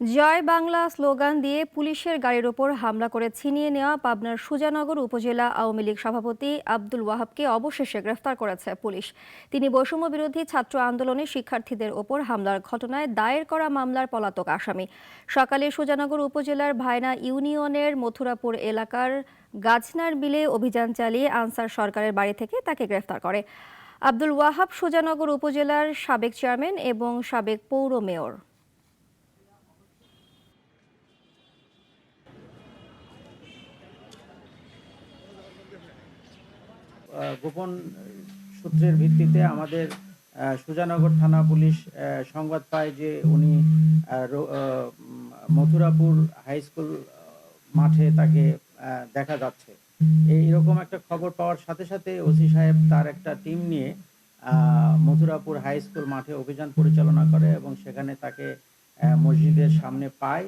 জয় Bangla slogan দিয়ে পুলিশের গাড়ির ওপর হামলা করে ছিনিয়ে নেওয়া পাবনার সুজানগর উপজেলা আওয়ামী লীগ সভাপতি আব্দুল ওয়াহাবকে অবশেষে গ্রেফতার করেছে পুলিশ। তিনি বৈষম্য বিরোধী ছাত্র আন্দোলনে শিক্ষার্থীদের ওপর হামলার ঘটনায় দায়ের করা মামলার পলাতক আসামি। সকালে সুজানগর উপজেলার ভায়না ইউনিয়নের মথুরাপুর এলাকার গাছনার বিলে অভিযান চালিয়ে আনসার সরকারের বাড়ি থেকে তাকে গ্রেফতার করে। আব্দুল ওয়াহাব সুজানগর উপজেলার সাবেক চেয়ারম্যান এবং সাবেক পৌর মেয়র। গোপন সূত্রের ভিত্তিতে আমাদের সুজানগর থানা পুলিশ সংবাদ পায় যে উনি মথুরাপুর হাই স্কুল মাঠে তাকে দেখা যাচ্ছে। এই এরকম একটা খবর পাওয়ার সাথে সাথে ওসি সাহেব তার একটা টিম নিয়ে মথুরাপুর হাই স্কুল মাঠে অভিযান পরিচালনা করে এবং সেখানে তাকে মসজিদের সামনে পায়।